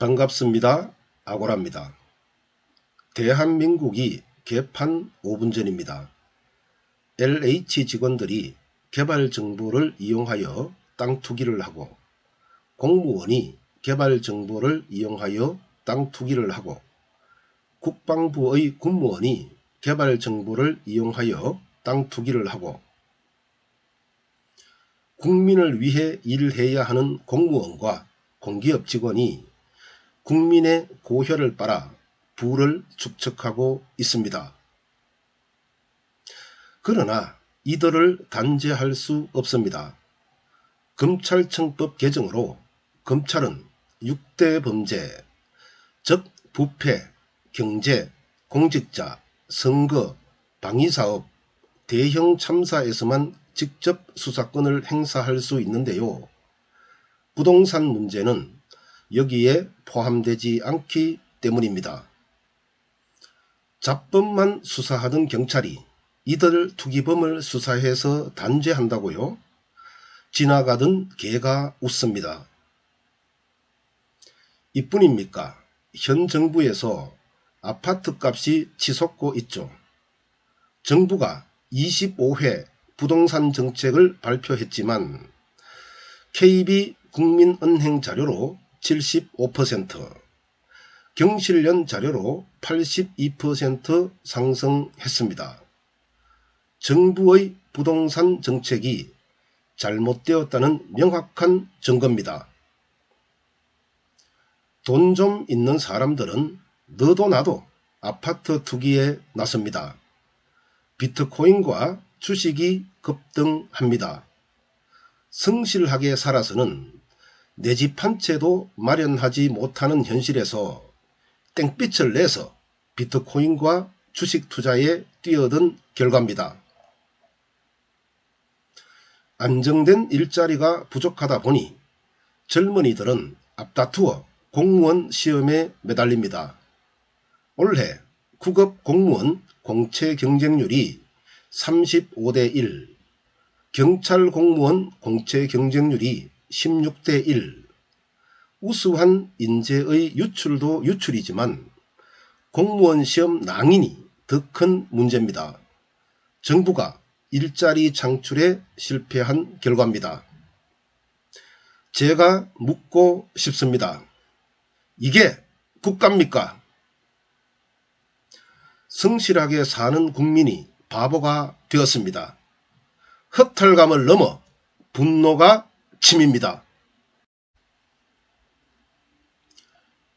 반갑습니다. 아고라입니다. 대한민국이 개판 5분 전입니다. LH 직원들이 개발 정보를 이용하여 땅 투기를 하고 공무원이 개발 정보를 이용하여 땅 투기를 하고 국방부의 군무원이 개발 정보를 이용하여 땅 투기를 하고 국민을 위해 일해야 하는 공무원과 공기업 직원이 국민의 고혈을 빨아 부를 축적하고 있습니다. 그러나 이들을 단죄할 수 없습니다. 검찰청법 개정으로 검찰은 6대 범죄, 즉 부패, 경제, 공직자, 선거, 방위사업, 대형 참사에서만 직접 수사권을 행사할 수 있는데요. 부동산 문제는 여기에 포함되지 않기 때문입니다. 잡범만 수사하던 경찰이 이들 투기범을 수사해서 단죄한다고요? 지나가던 개가 웃습니다. 이뿐입니까? 현 정부에서 아파트 값이 치솟고 있죠. 정부가 25회 부동산 정책을 발표했지만 KB 국민은행 자료로 75%, 경실련 자료로 82% 상승했습니다. 정부의 부동산 정책이 잘못되었다는 명확한 증거입니다. 돈 좀 있는 사람들은 너도 나도 아파트 투기에 나섭니다. 비트코인과 주식이 급등합니다. 성실하게 살아서는 내 집 한 채도 마련하지 못하는 현실에서 땡빛을 내서 비트코인과 주식 투자에 뛰어든 결과입니다. 안정된 일자리가 부족하다 보니 젊은이들은 앞다투어 공무원 시험에 매달립니다. 올해 9급 공무원 공채 경쟁률이 35대 1, 경찰 공무원 공채 경쟁률이 16대 1. 우수한 인재의 유출도 유출이지만 공무원 시험 낭인이 더 큰 문제입니다. 정부가 일자리 창출에 실패한 결과입니다. 제가 묻고 싶습니다. 이게 국가입니까? 성실하게 사는 국민이 바보가 되었습니다. 허탈감을 넘어 분노가 침입니다.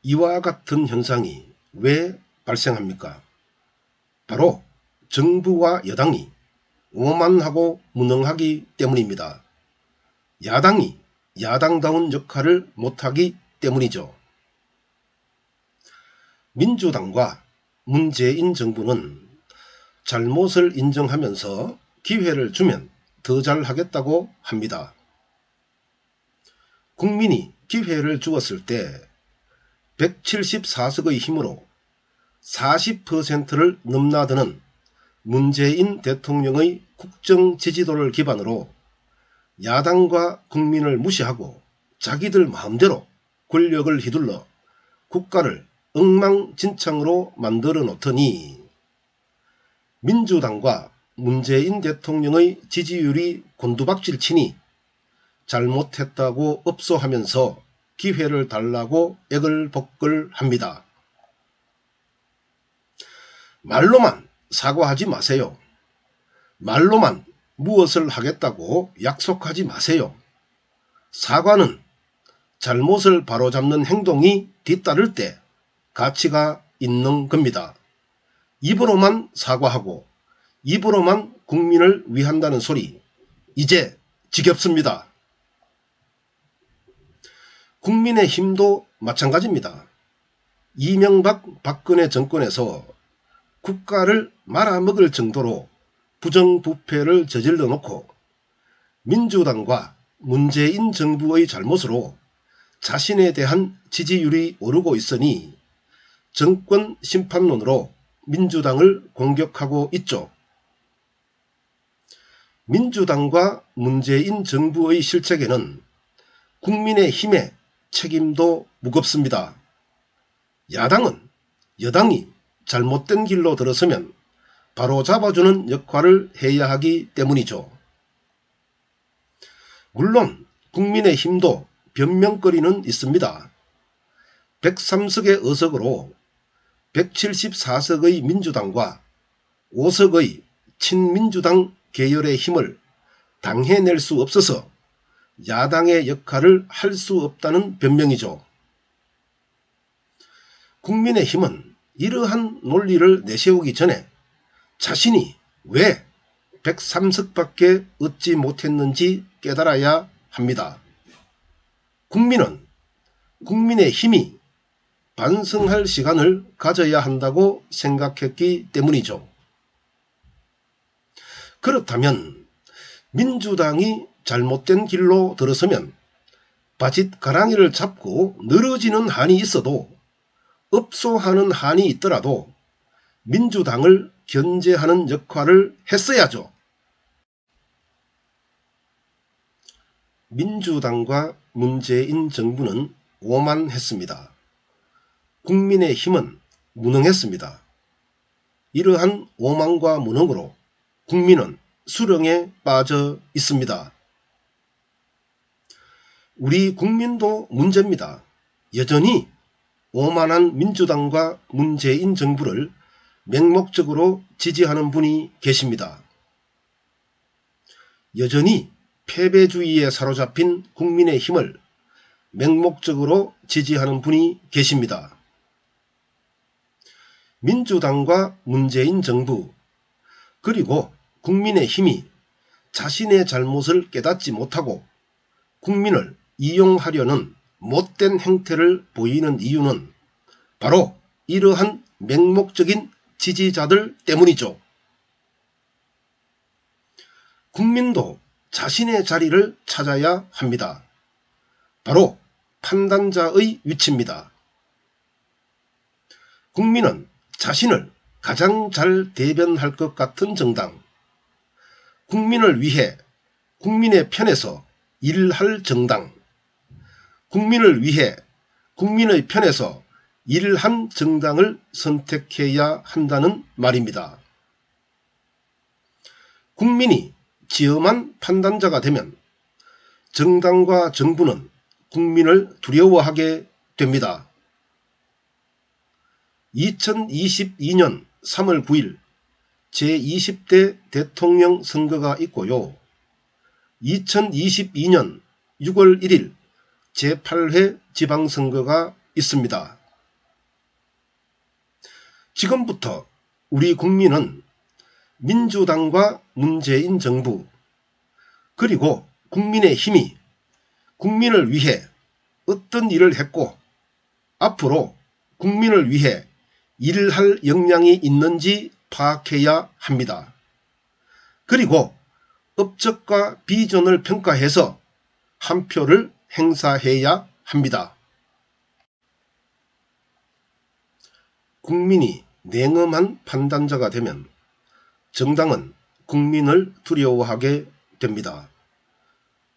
이와 같은 현상이 왜 발생합니까? 바로 정부와 여당이 오만하고 무능하기 때문입니다. 야당이 야당다운 역할을 못하기 때문이죠. 민주당과 문재인 정부는 잘못을 인정하면서 기회를 주면 더 잘하겠다고 합니다. 국민이 기회를 주었을 때 174석의 힘으로 40%를 넘나드는 문재인 대통령의 국정 지지도를 기반으로 야당과 국민을 무시하고 자기들 마음대로 권력을 휘둘러 국가를 엉망진창으로 만들어 놓더니 민주당과 문재인 대통령의 지지율이 곤두박질 치니 잘못했다고 업소하면서 기회를 달라고 애걸복걸합니다. 말로만 사과하지 마세요. 말로만 무엇을 하겠다고 약속하지 마세요. 사과는 잘못을 바로잡는 행동이 뒤따를 때 가치가 있는 겁니다. 입으로만 사과하고 입으로만 국민을 위한다는 소리 이제 지겹습니다. 국민의 힘도 마찬가지입니다. 이명박 박근혜 정권에서 국가를 말아먹을 정도로 부정부패를 저질러 놓고 민주당과 문재인 정부의 잘못으로 자신에 대한 지지율이 오르고 있으니 정권 심판론으로 민주당을 공격하고 있죠. 민주당과 문재인 정부의 실책에는 국민의 힘의 책임도 무겁습니다. 야당은 여당이 잘못된 길로 들어서면 바로 잡아주는 역할을 해야 하기 때문이죠. 물론 국민의 힘도 변명거리는 있습니다. 103석의 의석으로 174석의 민주당과 5석의 친민주당 계열의 힘을 당해낼 수 없어서 야당의 역할을 할 수 없다는 변명이죠. 국민의힘은 이러한 논리를 내세우기 전에 자신이 왜 103석밖에 얻지 못했는지 깨달아야 합니다. 국민은 국민의 힘이 반성할 시간을 가져야 한다고 생각했기 때문이죠. 그렇다면 민주당이 잘못된 길로 들어서면 바짓 가랑이를 잡고 늘어지는 한이 있어도 업소하는 한이 있더라도 민주당을 견제하는 역할을 했어야죠. 민주당과 문재인 정부는 오만했습니다. 국민의 힘은 무능했습니다. 이러한 오만과 무능으로 국민은 수령에 빠져 있습니다. 우리 국민도 문제입니다. 여전히 오만한 민주당과 문재인 정부를 맹목적으로 지지하는 분이 계십니다. 여전히 패배주의에 사로잡힌 국민의 힘을 맹목적으로 지지하는 분이 계십니다. 민주당과 문재인 정부 그리고 국민의 힘이 자신의 잘못을 깨닫지 못하고 국민을 이용하려는 못된 행태를 보이는 이유는 바로 이러한 맹목적인 지지자들 때문이죠. 국민도 자신의 자리를 찾아야 합니다. 바로 판단자의 위치입니다. 국민은 자신을 가장 잘 대변할 것 같은 정당, 국민을 위해 국민의 편에서 일할 정당, 국민을 위해 국민의 편에서 일한 정당을 선택해야 한다는 말입니다. 국민이 지엄한 판단자가 되면 정당과 정부는 국민을 두려워하게 됩니다. 2022년 3월 9일 제20대 대통령 선거가 있고요. 2022년 6월 1일 제8회 지방선거가 있습니다. 지금부터 우리 국민은 민주당과 문재인 정부 그리고 국민의 힘이 국민을 위해 어떤 일을 했고 앞으로 국민을 위해 일을 할 역량이 있는지 파악해야 합니다. 그리고 업적과 비전을 평가해서 한 표를 행사해야 합니다. 국민이 냉엄한 판단자가 되면 정당은 국민을 두려워하게 됩니다.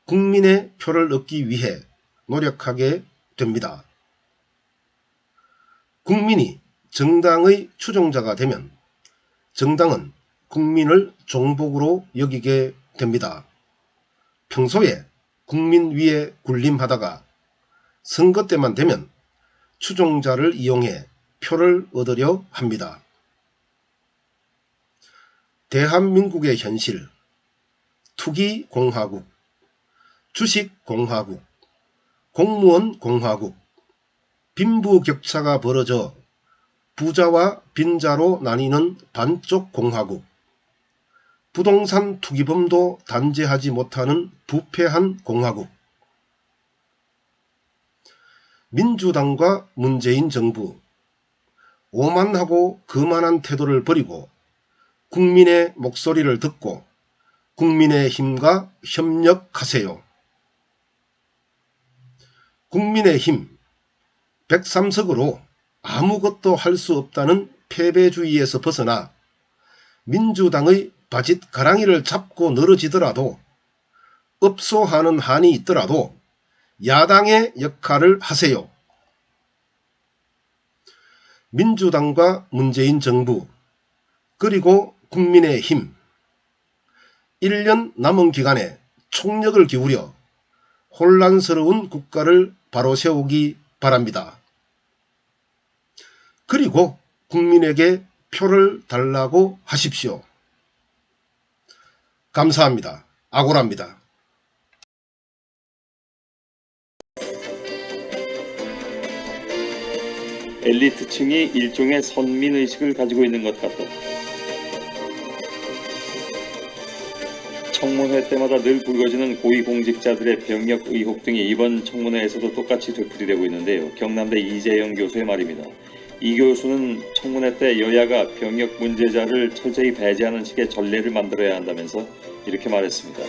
국민의 표를 얻기 위해 노력하게 됩니다. 국민이 정당의 추종자가 되면 정당은 국민을 종복으로 여기게 됩니다. 평소에 국민 위에 군림하다가 선거 때만 되면 추종자를 이용해 표를 얻으려 합니다. 대한민국의 현실, 투기 공화국, 주식 공화국, 공무원 공화국, 빈부격차가 벌어져 부자와 빈자로 나뉘는 반쪽 공화국, 부동산 투기범도 단죄하지 못하는 부패한 공화국, 민주당과 문재인 정부, 오만하고 거만한 태도를 버리고 국민의 목소리를 듣고 국민의 힘과 협력하세요. 국민의 힘. 103석으로 아무것도 할 수 없다는 패배주의에서 벗어나 민주당의 바짓 가랑이를 잡고 늘어지더라도 업소하는 한이 있더라도 야당의 역할을 하세요. 민주당과 문재인 정부 그리고 국민의힘 1년 남은 기간에 총력을 기울여 혼란스러운 국가를 바로 세우기 바랍니다. 그리고 국민에게 표를 달라고 하십시오. 감사합니다. 아고라입니다. 엘리트층이 일종의 선민의식을 가지고 있는 것 같다. 청문회 때마다 늘 불거지는 고위공직자들의 병역 의혹 등이 이번 청문회에서도 똑같이 되풀이되고 있는데요. 경남대 이재영 교수의 말입니다. 이 교수는 청문회 때 여야가 병역 문제자를 철저히 배제하는 식의 전례를 만들어야 한다면서 이렇게 말했습니다.